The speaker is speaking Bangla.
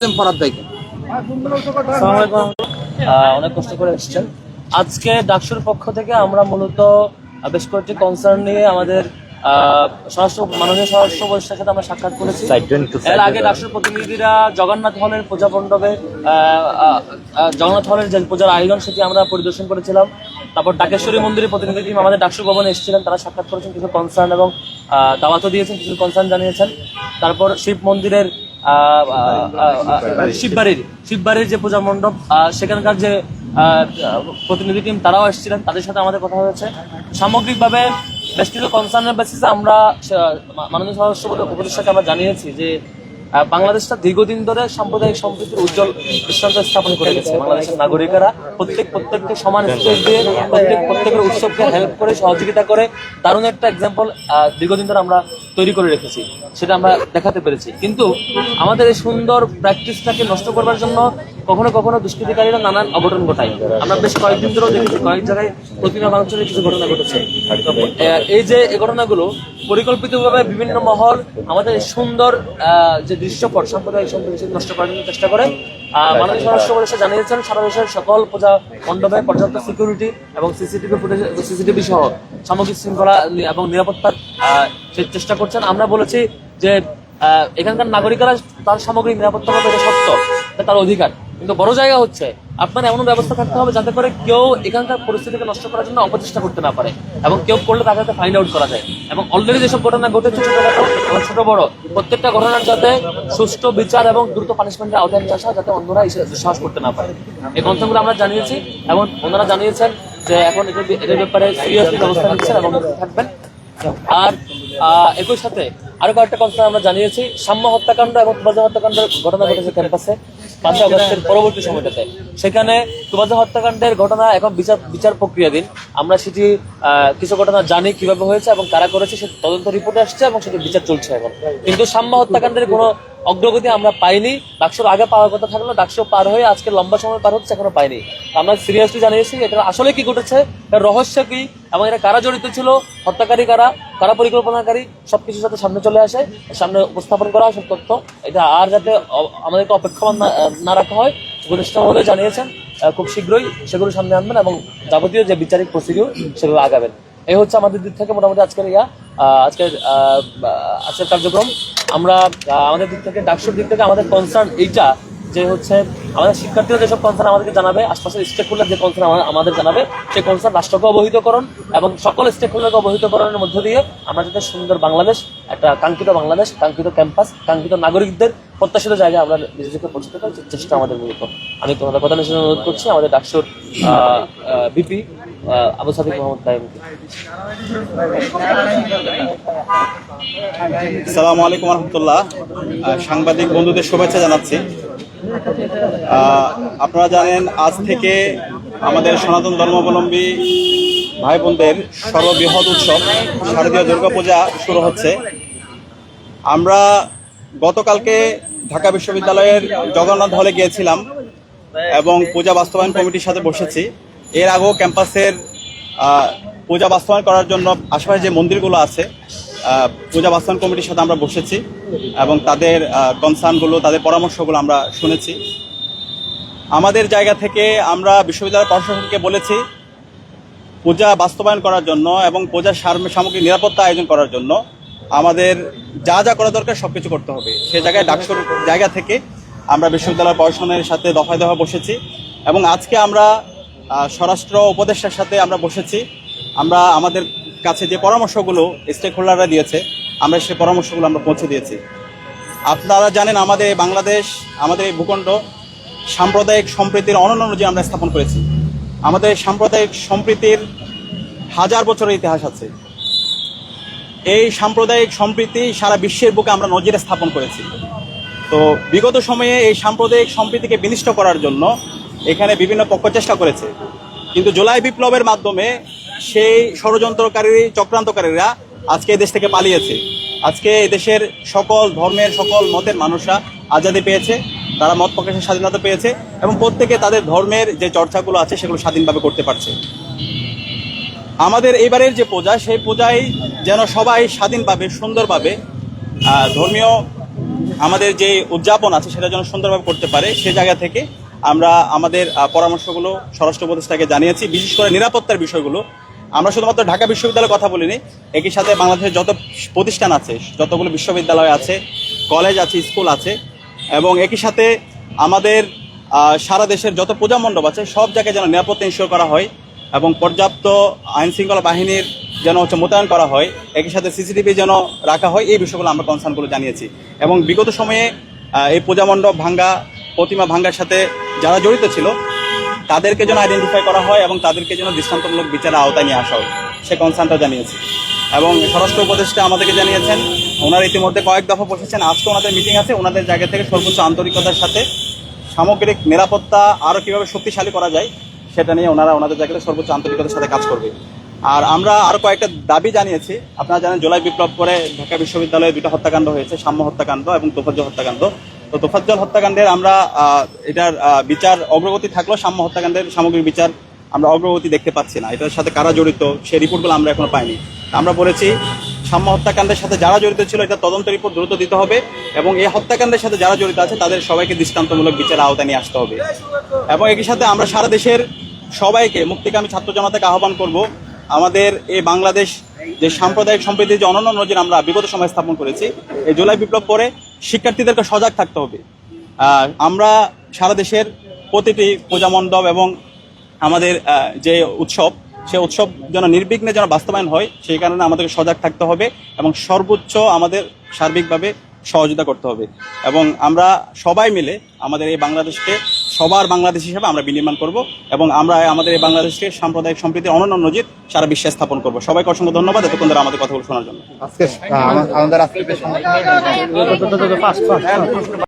ফরাদ ভাইকে। অনেক কষ্ট করে এসেছেন। আজকে ডাকসুর পক্ষ থেকে আমরা মূলত বেশ কয়েকটি কনসার্ন নিয়ে আমাদের আহ, স্বরাষ্ট্র মাননীয় স্বরাষ্ট্র উপদেষ্টার সাথে আমরা সাক্ষাৎ করেছি। এর আগে ডাকসুর প্রতিনিধিরা জগন্নাথ হলের পূজা মণ্ডপে জগন্নাথ হলের যে পূজার আয়োজন সেটি আমরা পরিদর্শন করেছিলাম। তারপর ডাকেশ্বরী মন্দিরের প্রতিনিধি টিম আমাদের ডাকসু ভবনে এসেছিলেন। তারা সাক্ষাৎ করেছেন কিছু কনসার্ন এবং আহ, দাওয়াতও দিয়েছেন কিছু কনসার্ন জানিয়েছেন। তারপর শিব মন্দিরের শিববাড়ির শিববাড়ির যে পূজা মণ্ডপ সেখানকার যে প্রতিনিধি টিম তারাও এসেছিলেন তাদের সাথে আমাদের কথা হয়েছে। সামগ্রিকভাবে বেশ কিছু কনসার্নের বেসিসে আমরা মাননীয় স্বরাষ্ট্র উপদেষ্টাকে আমরা জানিয়েছি যে বাংলাদেশটা দীর্ঘদিন ধরে সাম্প্রদায়িক সম্প্রীতির উজ্জ্বল দৃষ্টান্ত স্থাপন করে গেছে। বাংলাদেশের নাগরিকেরা প্রত্যেক প্রত্যেককে সমান স্পেস দিয়ে প্রত্যেক প্রত্যেকের উৎসবকে হেল্প করে সহযোগিতা করে। দারুণ একটা এক্সাম্পল দীর্ঘদিন ধরে আমরা তৈরি করে রেখেছি, সেটা আমরা দেখাতে পেরেছি। কিন্তু আমাদের এই সুন্দর প্র্যাকটিসটাকে নষ্ট করবার জন্য কখনো কখনো দুষ্কৃতিকারীরা নানান অঘটন ঘটায়। আমরা বেশ কয়েকদিন ধরেও দেখেছি, কয়েক জায়গায় প্রতিমা ভাঙচুরের কিছু ঘটনা ঘটেছে। এই যে এই ঘটনাগুলো পরিকল্পিতভাবে বিভিন্ন মহল আমাদের সুন্দর যে দৃশ্যপট, সাম্প্রদায়িক সম্প্রীতি নষ্ট করার জন্য চেষ্টা করে মাননীয় স্বরাষ্ট্র উপদেষ্টা জানিয়েছেন সারা দেশের সকল পূজা মণ্ডপে পর্যাপ্ত সিকিউরিটি এবং সিসিটিভি ফুটেজ সিসিটিভি সহ সামগ্রিক শৃঙ্খলা এবং নিরাপত্তার সে চেষ্টা করছেন। আমরা বলেছি যে এখানকার নাগরিকরা তার সামগ্রিক নিরাপত্তা পাবে এটা সত্য তার অধিকার। কিন্তু বড় জায়গা হচ্ছে আপনার এমন ব্যবস্থা থাকতে হবে যাতে করে কেউ এখানকার পরিস্থিতিকে নষ্ট করার জন্য অপচেষ্টা করতে না পারে এবং কেউ করলে তাকে যাতে ফাইন্ড আউট করা যায়। এবং অলরেডি যেসব ঘটনা ঘটেছে ছোটখাটো ছোট বড়, প্রত্যেকটা ঘটনার যাতে সুষ্ঠু বিচার এবং দ্রুত পানিশমেন্টের আওতায় আসা যাতে অন্যরা এসে দুঃসাহস করতে না পারে। এই কনসার্নগুলো আমরা জানিয়েছি এবং ওনারা জানিয়েছেন যে এখন এটার ব্যাপারে সিরিয়াসলি ব্যবস্থা নিচ্ছেন এবং থাকবেন। আর একই সাথে আরও কয়েকটা কনসার্ন আমরা জানিয়েছি, সাম্য হত্যাকাণ্ড এবং তুবাজা হত্যাকাণ্ডের ঘটনা ঘটেছে ক্যাম্পাসে। পাঁচই আগস্টের পরবর্তী সময়টাতে। সেখানে তুবাজা হত্যাকাণ্ডের ঘটনা এখন বিচার বিচার প্রক্রিয়াধীন। আমরা সেটি কিছু ঘটনা জানি কীভাবে হয়েছে এবং কারা করেছে, সে তদন্ত রিপোর্ট আসছে এবং সেটি বিচার চলছে এখন। কিন্তু সাম্য হত্যাকাণ্ডের কোনো অগ্রগতি আমরা পাইনি। ডাকসুর আগে পাওয়ার কথা থাকল, ডাকসু পার হয়ে আজকে লম্বা সময় পার হচ্ছে, এখনও পাইনি। আমরা সিরিয়াসলি জানিয়েছি, এটা আসলে কি ঘটেছে, এর রহস্য কি, এবং এটা কারা জড়িত ছিল, হত্যাকারী কারা কারা পরিকল্পনাকারী সবকিছু যাতে সামনে চলে আসে, সামনে উপস্থাপন করা সব তথ্য। এটা আর যাতে আমাদেরকে অপেক্ষমান না- রাখা হয় উপদেষ্টা মহোদয় জানিয়েছেন খুব শীঘ্রই সেগুলো সামনে আনবেন, এবং যাবতীয় যে বিচারিক প্রসিডিউর সেগুলো আগাবেন। এই হচ্ছে আমাদের দিক থেকে মোটামুটি আজকের ইয়া। আজকের আজকের কার্যক্রম। আমরা আমাদের দিক থেকে, ডাকসুর দিক থেকে আমাদের কনসার্ন এইটা যে হচ্ছে আমাদের শিক্ষার্থীরা যেসব কনসার্ন আমাদেরকে জানাবে, আশপাশের স্টেক হোল্ডার যে কনসার্ন আমাদের জানাবে, সেই কনসার্ন রাষ্ট্রকে অবহিতকরণ এবং সকল স্টেক হোল্ডারকে অবহিতকরণের মধ্য দিয়ে আমরা যাতে সুন্দর বাংলাদেশ, একটা কাঙ্ক্ষিত বাংলাদেশ, কাঙ্ক্ষিত ক্যাম্পাস কাঙ্ক্ষিত নাগরিকদের প্রত্যাশিত জায়গায় আমরা নিজেদেরকে পৌঁছতে পারি চেষ্টা আমাদের মূলত। আমি তোমাদের প্রধান হিসেবে অনুরোধ করছি, আমাদের ডাকসুর বিপি আবু সাদিক মোহাম্মদ আসসালামু আলাইকুম রহমতুল্লাহ। সাংবাদিক বন্ধুদের শুভেচ্ছা জানাচ্ছি। আপনারা জানেন, আজ থেকে আমাদের সনাতন ধর্মাবলম্বী ভাই বোনদের সর্ববৃহৎ উৎসব, শারদীয় দুর্গাপূজা শুরু হচ্ছে। আমরা গতকালকে ঢাকা বিশ্ববিদ্যালয়ের জগন্নাথ হলে গিয়েছিলাম এবং পূজা বাস্তবায়ন কমিটির সাথে বসেছি। এর আগেও ক্যাম্পাসের পূজা বাস্তবায়ন করার জন্য আশেপাশে যে মন্দিরগুলো আছে পূজা বাস্তবায়ন কমিটির সাথে আমরা বসেছি এবং তাদের কনসার্নগুলো তাদের পরামর্শগুলো আমরা শুনেছি। আমাদের জায়গা থেকে আমরা বিশ্ববিদ্যালয় প্রশাসনকে বলেছি পূজা বাস্তবায়ন করার জন্য এবং সার- সামগ্রিক নিরাপত্তা আয়োজন করার জন্য আমাদের যা যা করা দরকার সব কিছু করতে হবে। সে জায়গায় ডাকসুর জায়গা থেকে আমরা বিশ্ববিদ্যালয় প্রশাসনের সাথে দফায় দফা বসেছি এবং আজকে আমরা স্বরাষ্ট্র উপদেষ্টার সাথে আমরা বসেছি। আমরা আমাদের কাছে যে পরামর্শগুলো স্টেক হোল্ডাররা দিয়েছে, আমরা সেই পরামর্শগুলো আমরা পৌঁছে দিয়েছি। আপনারা জানেন আমাদের বাংলাদেশ, আমাদের এই ভূখণ্ড সাম্প্রদায়িক সম্প্রীতির অনন্য অনুযায়ী আমরা স্থাপন করেছি। আমাদের সাম্প্রদায়িক সম্প্রীতির হাজার বছরের ইতিহাস আছে। এই সাম্প্রদায়িক সম্প্রীতি সারা বিশ্বের বুকে আমরা নজিরে স্থাপন করেছি। তো বিগত সময়ে এই সাম্প্রদায়িক সম্প্রীতিকে বিনিষ্ট করার জন্য এখানে বিভিন্ন পক্ষ চেষ্টা করেছে। কিন্তু জুলাই বিপ্লবের মাধ্যমে সেই ষড়যন্ত্রকারী, চক্রান্তকারীরা আজকে দেশ থেকে পালিয়েছে। আজকে দেশের সকল ধর্মের, সকল মতের মানুষরা আজাদি পেয়েছে, তারা মত প্রকাশের স্বাধীনতা পেয়েছে এবং প্রত্যেকে তাদের ধর্মের যে চর্চাগুলো আছে সেগুলো স্বাধীনভাবে করতে পারছে। আমাদের এবারের যে পূজা, সেই পূজায় যেন সবাই স্বাধীনভাবে, সুন্দরভাবে ধর্মীয় আমাদের যে উদযাপন আছে সেটা যেন সুন্দরভাবে করতে পারে, সে জায়গা থেকে আমরা আমাদের পরামর্শগুলো স্বরাষ্ট্র উপদেষ্টাকে জানিয়েছি, বিশেষ করে নিরাপত্তার বিষয়গুলো। আমরা শুধুমাত্র ঢাকা বিশ্ববিদ্যালয়ের কথা বলিনি, একই সাথে বাংলাদেশের যত প্রতিষ্ঠান আছে, যতগুলো বিশ্ববিদ্যালয় আছে, কলেজ আছে, স্কুল আছে, এবং একই সাথে আমাদের সারা দেশের যত পূজা মণ্ডপ আছে, সব জায়গায় যেন নিরাপত্তা ইনশিওর করা হয় এবং পর্যাপ্ত আইন শৃঙ্খলা বাহিনীর যেন হচ্ছে মোতায়েন করা হয়, একই সাথে সিসিটিভি যেন রাখা হয়, এই বিষয়গুলো আমরা কনসার্নগুলো জানিয়েছি। এবং বিগত সময়ে এই পূজা মণ্ডপ ভাঙ্গা প্রতিমা ভাঙ্গার সাথে যারা জড়িত ছিল, তাদেরকে যেন আইডেন্টিফাই করা হয় এবং তাদেরকে যেন দৃষ্টান্তমূলক বিচারের আওতায় নিয়ে আসা হয়। সে কনসার্নটা জানিয়েছে। এবং স্বরাষ্ট্র উপদেষ্টা আমাদেরকে জানিয়েছেন, ওনারা ইতিমধ্যে কয়েক দফা বসেছেন। আজকে ওনাদের মিটিং আছে, ওনাদের জায়গা থেকে সর্বোচ্চ আন্তরিকতার সাথে সামগ্রিক নিরাপত্তা আরও কীভাবে শক্তিশালী করা যায়, সেটা নিয়ে ওনারা ওনাদের জায়গাতে সর্বোচ্চ আন্তরিকতার সাথে কাজ করবে। আর আমরা আরও কয়েকটা দাবি জানিয়েছি। আপনারা জানেন, জুলাই বিপ্লব করে ঢাকা বিশ্ববিদ্যালয়ে দুটো হত্যাকাণ্ড হয়েছে, সাম্য হত্যাকাণ্ড এবং তোফাজ্জল হত্যাকাণ্ড। তো তোফাজ্জল হত্যাকাণ্ডের আমরা এটার বিচার অগ্রগতি থাকলেও সাম্য হত্যাকাণ্ডের সামগ্রিক বিচার আমরা অগ্রগতি দেখতে পাচ্ছি না। এটার সাথে কারা জড়িত, সেই রিপোর্টগুলো আমরা এখনও পাইনি। আমরা বলেছি, সাম্য হত্যাকাণ্ডের সাথে যারা জড়িত ছিল, এটা তদন্ত রিপোর্ট দ্রুত দিতে হবে এবং এই হত্যাকাণ্ডের সাথে যারা জড়িত আছে, তাদের সবাইকে দৃষ্টান্তমূলক বিচার আওতায় নিয়ে আসতে হবে। এবং একই সাথে আমরা সারা দেশের সবাইকে, মুক্তিকামী ছাত্র জনতাকে আহ্বান করব, আমাদের এই বাংলাদেশ যে সাম্প্রদায়িক সম্প্রীতির যে অনন্য নজির আমরা বিগত সময় স্থাপন করেছি, এই জুলাই বিপ্লব পরে শিক্ষার্থীদেরকে সজাগ থাকতে হবে। আমরা সারা দেশের প্রতিটি পূজা মণ্ডপ এবং আমাদের যে উৎসব, সে উৎসব যেন নির্বিঘ্নে যেন বাস্তবায়ন হয়, সেই কারণে আমাদেরকে সজাগ থাকতে হবে এবং সর্বোচ্চ আমাদের সার্বিকভাবে সহযোগিতা করতে হবে। এবং আমরা সবাই মিলে আমাদের এই বাংলাদেশকে সবার বাংলাদেশ হিসাবে আমরা বিনির্মাণ করব এবং আমরা আমাদের এই বাংলাদেশকে সাম্প্রদায়িক সম্প্রীতির অনন্য নজির সারা বিশ্বে স্থাপন করব। সবাইকে অসংখ্য ধন্যবাদ এতক্ষণ ধরে আমাদের কথাগুলো শোনার জন্য।